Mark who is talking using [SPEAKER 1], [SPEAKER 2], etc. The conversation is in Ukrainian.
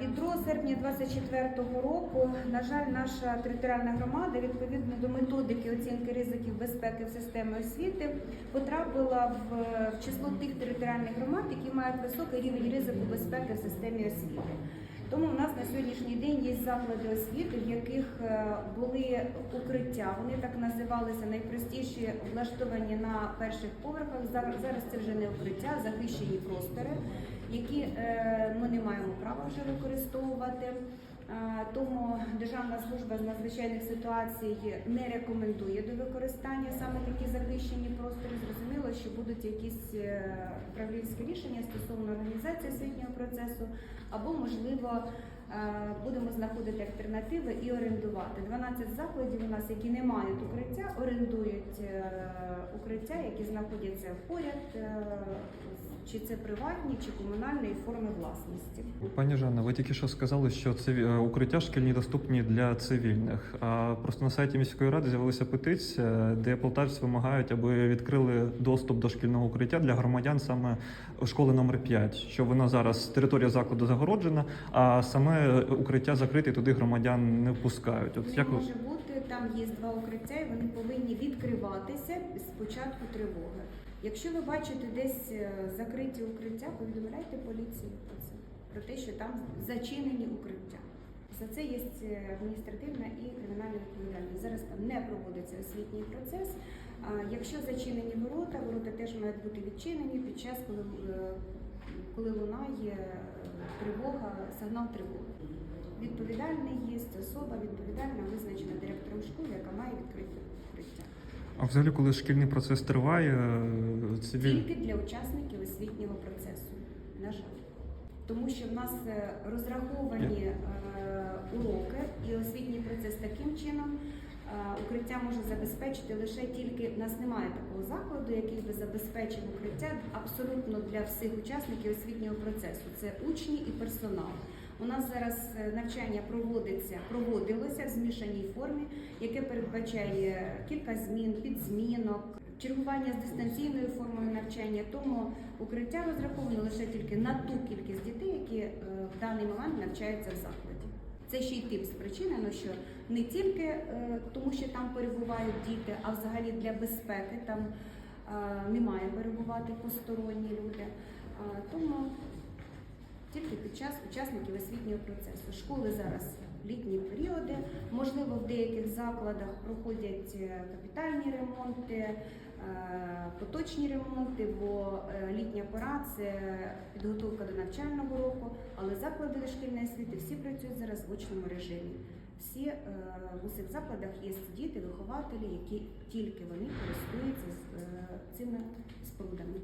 [SPEAKER 1] Від 2 серпня 2024 року, на жаль, наша територіальна громада відповідно до методики оцінки ризиків безпеки в системі освіти потрапила в, число тих територіальних громад, які мають високий рівень ризику безпеки в системі освіти. Тому в нас на сьогоднішній день є заклади освіти, в яких е, були укриття. Вони так називалися найпростіші, влаштовані на перших поверхах. Зараз це вже не укриття, захищені простори, які е, ми не маємо права вже використовувати. Тому Державна служба з надзвичайних ситуацій не рекомендує до використання саме такі захищені простори. Зрозуміло, що будуть якісь е, управлінські рішення стосовно організації освітнього процесу, або можливо е, будемо знаходити альтернативи і орендувати. 12 закладів у нас, які не мають укриття, орендують е, укриття, які знаходяться поряд, чи це приватні, чи комунальної форми власності.
[SPEAKER 2] Пані Жанна, ви тільки що сказали, що це укриття шкільні доступні для цивільних. А просто на сайті міської ради з'явилася петиція, де полтавці вимагають, аби відкрили доступ до шкільного укриття для громадян саме школи номер 5, що вона зараз територія закладу загороджена, а саме укриття закрите, туди громадян не впускають. От
[SPEAKER 1] Не
[SPEAKER 2] як
[SPEAKER 1] може бути, там є два укриття, і вони повинні відкриватися з початку тривоги. Якщо ви бачите десь е, закриті укриття, повідомляйте поліції про це, про те, що там зачинені укриття. За це є е, адміністративна і кримінальна відповідальність. Зараз там не проводиться освітній процес. Якщо зачинені ворота, ворота теж мають бути відчинені під час, коли, е, коли лунає тривога, сигнал тривоги. Відповідальний є особа, відповідальна визначена директором школи, яка має відкрити укриття.
[SPEAKER 2] А взагалі, коли шкільний процес триває, е, цивіль...
[SPEAKER 1] Тільки для учасників освітнього процесу, на жаль. Тому що в нас е, розраховані е, уроки і освітній процес таким чином. е, Укриття може забезпечити лише тільки в нас немає такого закладу, який би забезпечив укриття абсолютно для всіх учасників освітнього процесу. Це учні і персонал. У нас зараз е, навчання проводиться, проводилося в змішаній формі, яке передбачає кілька змін, підзмінок, чергування з дистанційною формою навчання. Тому укриття розраховано лише тільки на ту кількість дітей, які е, в даний момент навчаються в закладі. Це ще й тим спричинено, що не тільки е, тому, що там перебувають діти, а взагалі для безпеки там е, не має перебувати посторонні люди. Тому тільки під час учасників освітнього процесу. Школи зараз літні періоди, можливо, в деяких закладах проходять е, капітальні ремонти, е, поточні ремонти, бо е, літня пора це підготовка до навчального року, але заклади дошкільної освіти всі працюють зараз в очному режимі. Всі в усіх закладах є діти, вихователі, які тільки вони користуються з, цими спорудами.